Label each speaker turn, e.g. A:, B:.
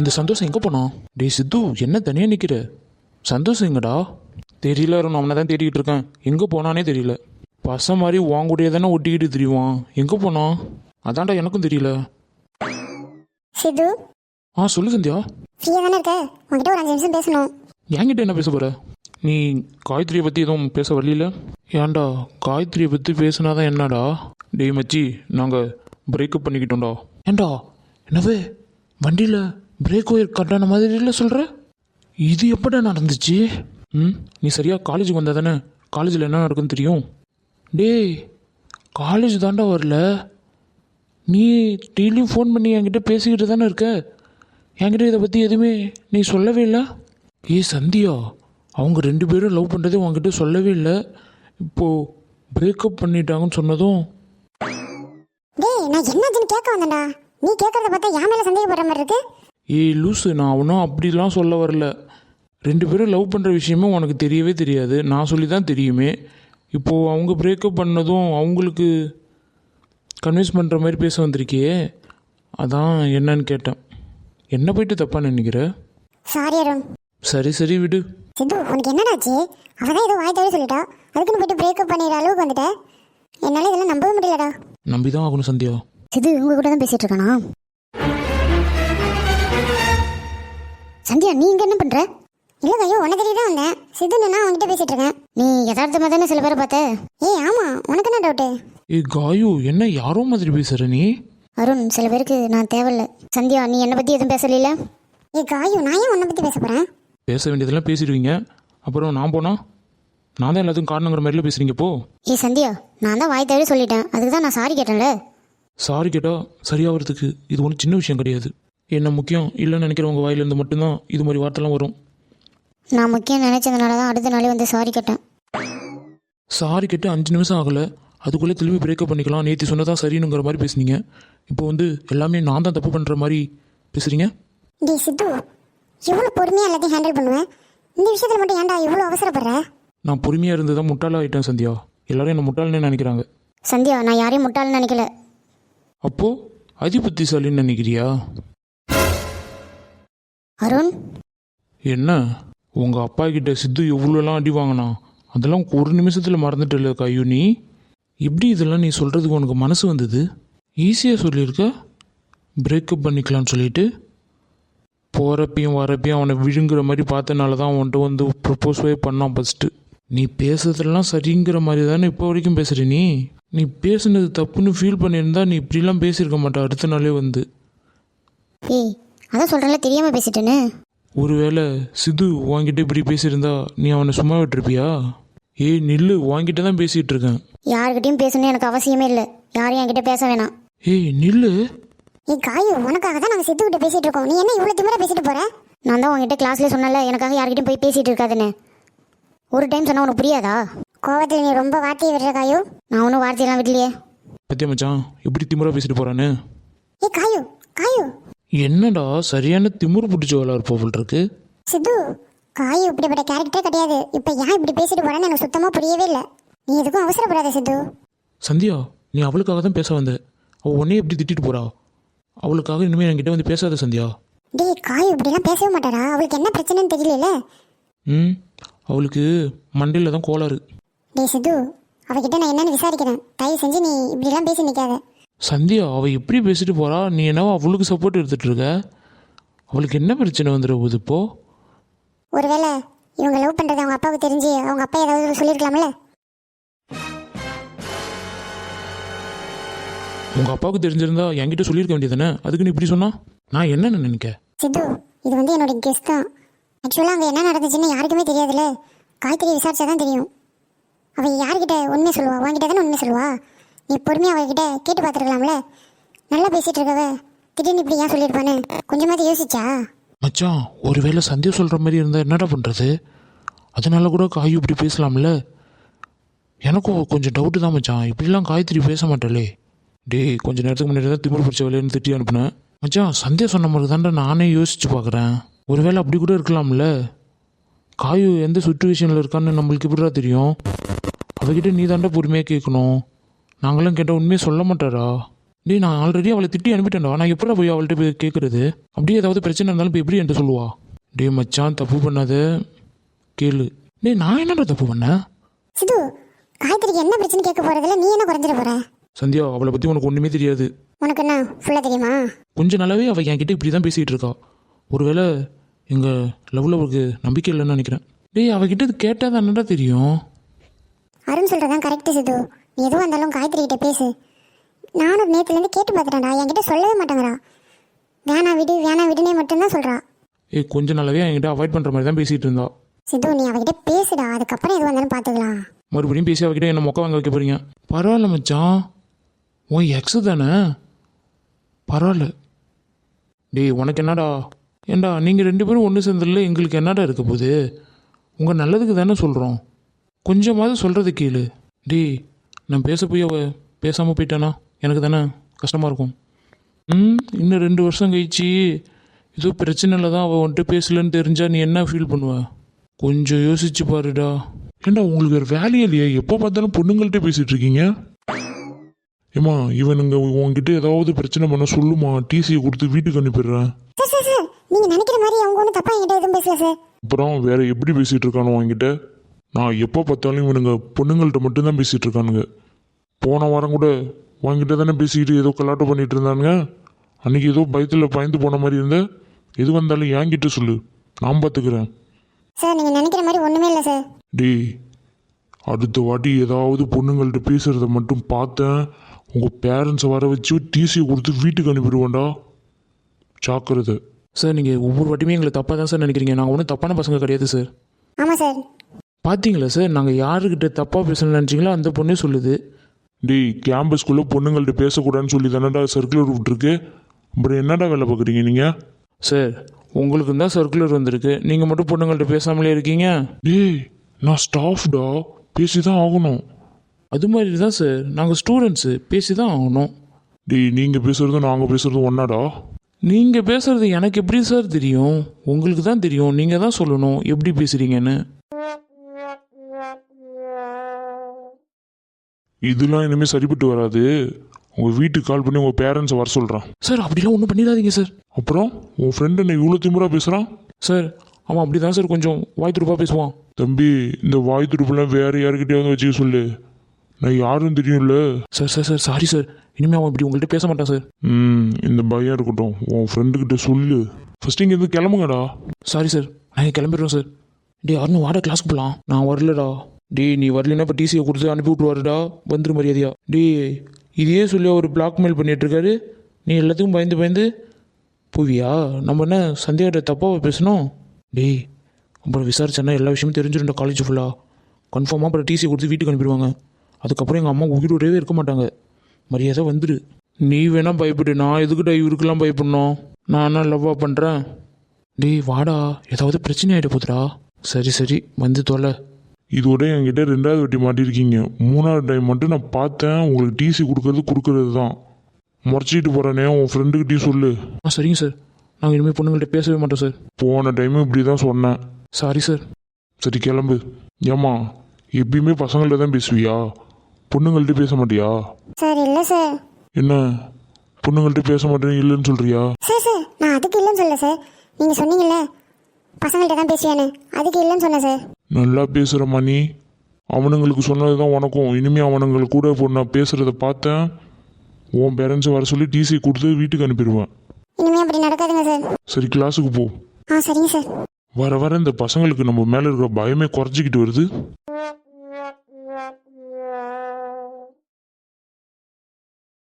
A: இந்த சந்தோஷம் எங்கே போனான் டேய் சித்து என்ன தனியாக நிற்கிற சந்தோஷம் எங்கடா? தெரியல அருண் அவனை தான் தேடிக்கிட்டு இருக்கேன். எங்கே போனானே தெரியல. பச மாதிரி வாங்கூடிய தானே ஒட்டிக்கிட்டு திரிவான். எங்கே போனான்? அதான்டா எனக்கும் தெரியல.
B: சித்து?
A: ஆ சொல்லு சந்தியா.
B: ஃப்ரீயாக தானே இருக்க? உங்ககிட்ட ஒரு அஞ்சு நிமிஷம் பேசணும்.
A: என்கிட்ட என்ன பேச போற? நீ காயத்ரியை பற்றி எதுவும் பேச வரல ஏன்டா காயத்ரியை பற்றி பேசுனாதான் என்னடா? டேய் மச்சி நாங்கள் பிரேக்கப் பண்ணிக்கிட்டோம்டா. ஏன்டா என்னவே வண்டியில்? பிரேக் ஒயர் கட்டான மாதிரி இல்லை சொல்கிற இது எப்படா நடந்துச்சு? ம் நீ சரியாக காலேஜுக்கு வந்தால் தானே காலேஜில் என்ன நடக்குன்னு தெரியும்? டேய் காலேஜ் தாண்டா வரல. நீ டெய்லியும் ஃபோன் பண்ணி என்கிட்ட பேசிக்கிட்டு தானே இருக்க? என்கிட்ட இதை பற்றி எதுவுமே நீ சொல்லவே இல்லை? ஏய் சந்தியா அவங்க ரெண்டு பேரும் லவ் பண்ணுறதே உங்ககிட்ட சொல்லவே இல்லை. இப்போது பிரேக்கப் பண்ணிட்டாங்கன்னு சொன்னதும்
B: டேய் நான் என்னாச்சுன்னு கேட்க வந்தேன்டா. நீ கேட்கறத பார்த்தா என் மேலே சந்தேகப்படுற மாதிரி இருக்குது
A: ஏய் லூசு நான் அவனும் அப்படிலாம் சொல்ல வரல. ரெண்டு பேரும் லவ் பண்ணுற விஷயமே உனக்கு தெரியவே தெரியாது. நான் சொல்லி தான் தெரியுமே. இப்போது அவங்க பிரேக்கப் பண்ணதும் அவங்களுக்கு கன்வின்ஸ் பண்ணுற மாதிரி பேச வந்திருக்கியே அதான் என்னன்னு கேட்டேன். என்ன போயிட்டு தப்பாக நினைக்கிற?
B: சாரி அருண்.
A: சரி சரி விடு.
B: சித்து உனக்கு என்னடாச்சு அவ தான் ஏதோ வாய் தவிர சொல்லிட்டா. அதுக்குன்னு போயிட்டு பிரேக்கப் பண்ணிடுற அளவுக்கு வந்துட்ட. என்னால் இதெல்லாம் நம்பவே முடியலடா.
A: நம்பி தான் ஆகணும் சந்தியா.
B: சித்து உங்க கூட தான் பேசிட்டு இருக்கானா? சந்தியா நீ இங்க என்ன பண்ற? இல்ல கையோ உனக்கு தெரிய தான் வந்தேன். சித்து நான் அவன்கிட்ட பேசிட்டு இருக்கேன். நீ யதார்த்தமா தானே சில பேரை பார்த்த? ஏய் ஆமா உனக்கு என்ன டவுட்டு
A: ஏய் காயு என்ன யாரோ மாதிரி பேசுகிற நீ?
B: அருண் சில பேருக்கு நான் தேவையில்ல. சந்தியா நீ என்னை பத்தி எதுவும் பேசல ஏய் காயு நான் ஏன் உன்னை பத்தி பேச போறேன்?
A: பேச வேண்டியதெல்லாம் பேசிடுவீங்க. அப்புறம் நான் போனா? நான் தான் எல்லாத்துக்கும் காரணங்கிற மாதிரிலாம் பேசுகிறீங்க போ.
B: ஏய் சந்தியா நான் தான் வாய் தவிர சொல்லிட்டேன். அதுக்கு தான் நான் சாரி கேட்டேன்ல.
A: சாரி கேட்டால் சரியாகிறதுக்கு இது ஒன்றும் சின்ன விஷயம் கிடையாது. என்ன முக்கியம் இல்லைன்னு நினைக்கிறவங்க வாயிலேருந்து மட்டும்தான் இது மாதிரி வார்த்தைலாம் வரும்.
B: நான் முக்கியம் நினைச்சதுனால தான் அடுத்த நாளே வந்து சாரி கேட்டேன்.
A: சாரி கேட்டு அஞ்சு நிமிஷம் ஆகலை. அதுக்குள்ளே திரும்பி பிரேக்கப் பண்ணிக்கலாம். நேற்று சொன்னதான் சரினுங்கிற மாதிரி பேசுனீங்க. இப்போ வந்து எல்லாமே நான் தான் தப்பு பண்ணுற மாதிரி பேசுகிறீங்க
B: டேய் சித்து எவ்வளோ பொறுமையாக எல்லாத்தையும் ஹேண்டில் பண்ணுவேன் இந்த விஷயத்தில் மட்டும் ஏன்டா இவ்வளோ அவசரப்படுற?
A: நான் பொறுமையாக இருந்து தான் முட்டாளாகிட்டேன் சந்தியா. எல்லாரும் என்ன முட்டாள்னு நினைக்கிறாங்க.
B: சந்தியா நான் யாரையும் முட்டாள்னு நினைக்கல.
A: அப்போது அதி புத்திசாலின்னு நினைக்கிறியா?
B: அருண்?
A: என்ன? உங்கள் அப்பா கிட்ட சித்து எவ்வளோலாம் அடி வாங்கினா அதெல்லாம் ஒரு நிமிஷத்தில் மறந்துட்டல கையு நீ? எப்படி இதெல்லாம் நீ சொல்கிறதுக்கு உனக்கு மனசு வந்தது? ஈஸியாக சொல்லியிருக்க? பிரேக்கப் பண்ணிக்கலாம்னு சொல்லிட்டு? போகிறப்பையும் வரப்பையும் அவனை விழுங்குற மாதிரி பார்த்தனால தான் அவன்கிட்ட வந்து ப்ரப்போஸே பண்ணான் ஃபஸ்ட்டு நீ பேசுறதெல்லாம் சரிங்கிற மாதிரி தானே இப்போ வரைக்கும் பேசுகிற நீ? நீ பேசுனது தப்புன்னு ஃபீல் பண்ணியிருந்தா நீ இப்படிலாம் பேசியிருக்க மாட்ட அடுத்த நாளே வந்து.
B: அதான் சொல்கிறேன்ல தெரியாமல் பேசிட்டேன்னு.
A: ஒருவேளை சிது உன்கிட்ட இப்படி பேசியிருந்தா நீ அவனை சும்மா விட்டுருப்பியா? ஏய் நில்லு உன்கிட்ட தான் பேசிகிட்டு இருக்கேன்
B: யார்கிட்டயும் பேசணும்னு எனக்கு அவசியமே இல்லை. யாரையும் என்கிட்ட பேச வேணாம்.
A: ஏய் நில்லு.
B: ஏய் காயு உனக்காக தான் நாங்கள் சித்துக்கிட்ட பேசிட்டு இருக்கோம். நீ என்ன இவ்வளோ திமிரா பேசிட்டு போற? நான் தான் உங்ககிட்ட கிளாஸ்ல சொன்னல எனக்காக யார்கிட்டயும் போய் பேசிட்டு இருக்காதுன்னு. ஒரு டைம் சொன்னா உனக்கு புரியாதா? கோவத்தில் நீ ரொம்ப வார்த்தையை விடுற காயு. நான் ஒன்றும் வார்த்தையெல்லாம் விடலையே.
A: பத்தியா மச்சான் எப்படி திமிரா பேசிட்டு போறான்னு
B: காயு காயு
A: என்னடா சரியான திமிரு பிடிச்ச வேலை போல் இருக்கு?
B: சித்து காயு இப்படிப்பட்ட கேரக்டரே கிடையாது. இப்போ ஏன் இப்படி பேசிட்டு போறேன்னு எனக்கு சுத்தமாக புரியவே இல்லை. நீ எதுக்கும் அவசரப்படாத சித்து.
A: சந்தியா நீ அவளுக்காக தான் பேச வந்த. அவள் உன்னையே எப்படி திட்டிட்டு போறா. அவளுக்காக இனிமேல் என்கிட்ட வந்து பேசாத சந்தியா.
B: டேய் காயு இப்படிலாம் பேசவே மாட்டாரா அவளுக்கு என்ன பிரச்சனைன்னு தெரியல
A: ம் அவளுக்கு மண்டையில் தான் கோளாறு.
B: டேய் சித்து அவகிட்ட நான் என்னன்னு விசாரிக்கிறேன். தயவு செஞ்சு நீ இப்படிலாம் பேசி நிற்காத
A: சந்தியா அவள் எப்படி பேசிட்டு போறா? நீ என்னவோ அவளுக்கு சப்போர்ட் எடுத்துட்டு இருக்க. அவளுக்கு என்ன பிரச்சனை வந்துட போகுது இப்போ?
B: ஒருவேளை இவங்க லவ் பண்ணுறது அவங்க அப்பாவுக்கு தெரிஞ்சு அவங்க அப்பா ஏதாவது சொல்லியிருக்கலாம்ல
A: உங்கள் அப்பாவுக்கு தெரிஞ்சிருந்தா என்கிட்ட சொல்லியிருக்க வேண்டியதானே அதுக்கு நீ இப்படி சொன்னா? நான் என்னன்னு நினைக்க?
B: சித்து இது வந்து என்னோட கெஸ்ட் தான். ஆக்சுவலாக அங்கே என்ன நடந்துச்சுன்னு யாருக்குமே தெரியாதுல்ல. காய்கறி விசாரிச்சா தான் தெரியும். அவள் யார்கிட்ட உண்மை சொல்லுவா? உன்கிட்ட தானே உண்மை சொல்லுவா? நீ பொறுமையாக அவகிட்ட கேட்டு பார்த்துருக்கலாம்ல? நல்லா பேசிகிட்டு இருக்கவ திடீர்னு இப்படி ஏன் சொல்லியிருப்பானு கொஞ்சமாவது யோசிச்சா?
A: மச்சான் ஒருவேளை சந்தியா சொல்கிற மாதிரி இருந்தால் என்னடா பண்ணுறது அதனால கூட காய் இப்படி பேசலாம்ல? எனக்கும் கொஞ்சம் டவுட்டு தான் மச்சான். இப்படிலாம் காயத்ரி பேச மாட்டாளே. டேய் கொஞ்ச நேரத்துக்கு முன்னாடி தான் திமிரு பிடிச்ச வேலைன்னு திட்டி அனுப்புனேன். மச்சான் சந்தியா சொன்ன மாதிரி தான்டா நானே யோசிச்சு பார்க்குறேன். ஒருவேளை அப்படி கூட இருக்கலாம்ல? காயு எந்த சுச்சுவேஷனில் இருக்கான்னு நம்மளுக்கு எப்படிடா தெரியும்? அவகிட்ட நீ தாண்டா பொறுமையாக கேட்கணும். நாங்களாம் கேட்டால் உண்மையை சொல்ல மாட்டாரா டேய் நான் ஆல்ரெடி அவளை திட்டி அனுப்பிட்டேன்டா. நான் எப்படா போய் அவள்கிட்ட போய் கேட்குறது அப்படியே ஏதாவது பிரச்சனை இருந்தாலும் இப்போ எப்படி என்கிட்ட சொல்லுவா? டேய் மச்சான் தப்பு பண்ணாத. கேளு. டேய் நான் என்னடா தப்பு பண்ணேன்
B: சித்து காயத்ரிக்கு என்ன பிரச்சனை கேட்க போறதுல நீ என்ன குறைஞ்சிட போற?
A: சந்தியா அவளை பற்றி உனக்கு ஒன்றுமே தெரியாது.
B: உனக்கு என்ன ஃபுல்லா தெரியுமா?
A: கொஞ்ச நாளாவே அவள் என்கிட்ட இப்படி தான் பேசிகிட்டு இருக்கா. ஒருவேளை எங்கள் லவ்வில் அவளுக்கு நம்பிக்கை இல்லைன்னு நினைக்கிறேன். டேய் அவகிட்ட இது கேட்டால் தானடா தெரியும்?
B: அருண் சொல்றதான் கரெக்ட் சித்து நீ எதுவாக இருந்தாலும் காயத்ரி கிட்ட பேசு. நானும் நேத்துலேருந்து கேட்டு பார்த்துட்டேன்டா. என்கிட்ட சொல்லவே மாட்டேங்கிறா. வேணா விடு வேணா விடுனே மட்டும்தான் சொல்றா.
A: ஏய் கொஞ்ச நாளாவே என்கிட்ட அவாய்ட் பண்ணுற மாதிரி தான் பேசிகிட்டு இருந்தா.
B: சித்து நீ அவகிட்ட பேசுடா. அதுக்கப்புறம் எதுவாக இருந்தாலும் பார்த்துக்கலாம்.
A: மறுபடியும் பேசி அவகிட்ட என்ன மொக்க வாங்க வைக்க போறீங்க? பரவாயில்ல மச்சான். உன் எக்ஸு தானே? பரவாயில்ல. டேய் உனக்கு என்னடா? ஏண்டா நீங்கள் ரெண்டு பேரும் ஒன்று சேர்ந்ததில்ல எங்களுக்கு என்னடா இருக்க போகுது? உங்கள் நல்லதுக்கு தானே சொல்கிறோம் கொஞ்சமாவது சொல்கிறது கேளு. டேய் நான் பேச போய் அவ பேசாமல் போயிட்டானா? எனக்கு தானே கஷ்டமாக இருக்கும். ம் இன்னும் ரெண்டு வருஷம் கழிச்சு ஏதோ பிரச்சனையில் தான் அவள் வந்துட்டு பேசலன்னு தெரிஞ்சா நீ என்ன ஃபீல் பண்ணுவ? கொஞ்சம் யோசிச்சு பாருடா.
C: ஏண்டா உங்களுக்கு வேறு வேலையே இல்லையா? எப்போ பார்த்தாலும் பொண்ணுங்கள்ட்ட பேசிட்டு இருக்கீங்க? ஏம்மா இவனுங்க உங்ககிட்ட ஏதாவது பிரச்சனை பண்ண சொல்லுமா? டிசியை கொடுத்து வீட்டுக்கு அனுப்பிடுறேன்.
B: நீங்கள் நினைக்கிற மாதிரி அவங்க ஒன்றும் தப்பாக என்கிட்ட எதுவும் பேசல சார்.
C: அப்புறம் வேற எப்படி பேசிட்டு இருக்கானோ உங்ககிட்ட நான் எப்போ பார்த்தாலும் இவனுங்க பொண்ணுங்கள்ட்ட மட்டும்தான் பேசிட்டு இருக்கானுங்க. போன வாரம் கூட உங்ககிட்ட தானே பேசிக்கிட்டு ஏதோ கலாட்டம் பண்ணிட்டு இருந்தானுங்க. அன்னைக்கு ஏதோ பயத்தில் பயந்து போன மாதிரி இருந்த. எது வந்தாலும் என்கிட்ட சொல்லு. நான் பார்த்துக்கிறேன்
B: சார் நீங்கள் நினைக்கிற மாதிரி ஒன்றுமே இல்லை சார்.
C: டேய் அடுத்த வாட்டி ஏதாவது பொண்ணுங்கள்ட்ட பேசுகிறத மட்டும் பார்த்தேன். உங்கள் பேரண்ட்ஸை வர வச்சு டிசியை கொடுத்து வீட்டுக்கு அனுப்பிடுவேன்டா ஜாக்கிரதை.
A: சார் நீங்கள் ஒவ்வொரு வாட்டியுமே எங்களை தப்பாக தான் சார் நினைக்கிறீங்க. நாங்கள் ஒன்றும் தப்பான பசங்க கிடையாது சார்.
B: ஆமாம் சார்.
A: பார்த்தீங்களா சார்? நாங்கள் யாருக்கிட்ட தப்பாக பேசணும்னு நினச்சிங்களோ அந்த பொண்ணே சொல்லுது.
C: டேய் கேம்பஸ்குள்ளே பொண்ணுங்கள்ட்ட பேசக்கூடாதுன்னு சொல்லி தானடா சர்க்குலர் விட்ருக்கு அப்புறம் என்னடா வேலை பார்க்குறீங்க நீங்கள்
A: சார் உங்களுக்கு தான் சர்க்குலர் வந்திருக்கு. நீங்கள் மட்டும் பொண்ணுங்கள்ட்ட பேசாமலே இருக்கீங்க?
C: டேய் நான் ஸ்டாஃப்டா பேசி தான் ஆகணும்.
A: அது மாதிரி தான் சார். நாங்கள் ஸ்டூடெண்ட்ஸு பேசி தான் ஆகணும்.
C: டேய் நீங்கள் பேசுகிறதும் நாங்கள் பேசுகிறதும் ஒன்றாடா
A: நீங்கள் பேசுகிறது எனக்கு எப்படி சார் தெரியும்? உங்களுக்கு தான் தெரியும். நீங்கள் தான் சொல்லணும். எப்படி பேசுகிறீங்கன்னு
C: இதெல்லாம் இனிமேல் சரிப்பட்டு வராது. உங்கள் வீட்டுக்கு கால் பண்ணி உங்கள் பேரண்ட்ஸை வர சொல்கிறேன்
A: சார் அப்படிலாம் ஒன்றும் பண்ணிடாதீங்க சார்.
C: அப்புறம் உன் ஃப்ரெண்டு என்ன இவ்வளோ திமுறா பேசுகிறான்
A: சார் அவன் அப்படி தான் சார். கொஞ்சம் வாய் துருப்பாக பேசுவான்.
C: தம்பி இந்த வாய் துடுப்புலாம் வேறு யாருக்கிட்டயாவது வச்சுக்க சொல்லு. நான் யாரும் தெரியும்ல?
A: Sir sir sir sorry sir. இனிமேல் அவன் இப்படி உங்கள்கிட்ட பேச மாட்டான் சார்.
C: ம் இந்த பயம் இருக்கட்டும். உன் ஃப்ரெண்டுக்கிட்ட சொல்லு. ஃபஸ்ட்டு இங்கேருந்து கிளம்புங்கடா.
A: சாரி. சார் நாங்கள் கிளம்பிடுறோம் சார். டேய் அருண் வாடா கிளாஸ்க்கு போகலாம் நான் வரலடா. டே நீ வரலைன்னா இப்போ டிசியை கொடுத்து அனுப்பி விட்ருவாருடா வந்துரு மரியாதையா. டே இதையே சொல்லி அவர் பிளாக்மெயில் பண்ணிகிட்ருக்காரு நீ எல்லாத்துக்கும் பயந்து பயந்து போவியா நம்ம என்ன சந்தியாகிட்ட தப்பாக பேசணும் டேய் அப்புறம் விசாரிச்சேன்னா எல்லா விஷயமும் தெரிஞ்சிருந்த காலேஜ் ஃபுல்லாக கன்ஃபார்மாக அப்புறம் டிசி கொடுத்து வீட்டுக்கு அனுப்பிடுவாங்க. அதுக்கப்புறம் எங்கள் அம்மா உயிரோடவே இருக்க மாட்டாங்க. மரியாதை வந்துடு நீ வேணால் பயப்படு. நான் எதுக்குடா இவருக்கெல்லாம் பயப்படணும்? நான் என்ன லவ்வாக பண்ணுறேன் டேய் வாடா. ஏதாவது பிரச்சனை ஆகிட போதுடா சரி சரி. வந்து தொலை.
C: இதோட என்கிட்ட ரெண்டாவது வாட்டி மாட்டியிருக்கீங்க மூணாவது டைம் மட்டும் நான் பார்த்தேன். உங்களுக்கு டிசி கொடுக்கறது கொடுக்கறது தான். முறைச்சிட்டு போகிறேனே உன் ஃப்ரெண்டுக்கிட்டையும் சொல்லு.
A: ஆ சரிங்க சார் நாங்கள் இனிமேல் பொண்ணுங்கள்ட்ட பேசவே மாட்டோம் சார்
C: போன டைமும் இப்படி தான் சொன்னேன்.
A: சாரி சார்
C: சரி கிளம்பு. ஏம்மா எப்பயுமே பசங்கள்ட்ட தான் பேசுவியா? பொண்ணுங்கள்ட்ட பேச மாட்டியா?
B: சார் இல்லை சார்
C: என்ன? பொண்ணுங்கள்ட்ட பேச மாட்டேன்னு இல்லைன்னு சொல்றியா?
B: சார் சார் நான் அதுக்கு இல்லைன்னு சொல்லல சார் நீங்கள் சொன்னீங்கல்ல பசங்கள்கிட்ட தான் பேசுவேன்னு அதுக்கு இல்லைன்னு சொன்னேன் சார்
C: நல்லா பேசுகிறம்மா நீ அவனுங்களுக்கு சொன்னது தான் உனக்கும் இனிமே அவனுங்களுக்கு கூட இப்போ நான் பேசுகிறத பார்த்தேன். உன் பேரண்ட்ஸை வர சொல்லி டிசி கொடுத்து வீட்டுக்கு அனுப்பிடுவேன்.
B: இனிமே அப்படி நடக்காதுங்க சார்
C: சரி கிளாஸுக்கு போ.
B: ஆ சரிங்க சார்
C: வர வர இந்த பசங்களுக்கு நம்ம மேலே இருக்கிற பயமே குறைச்சிக்கிட்டு வருது.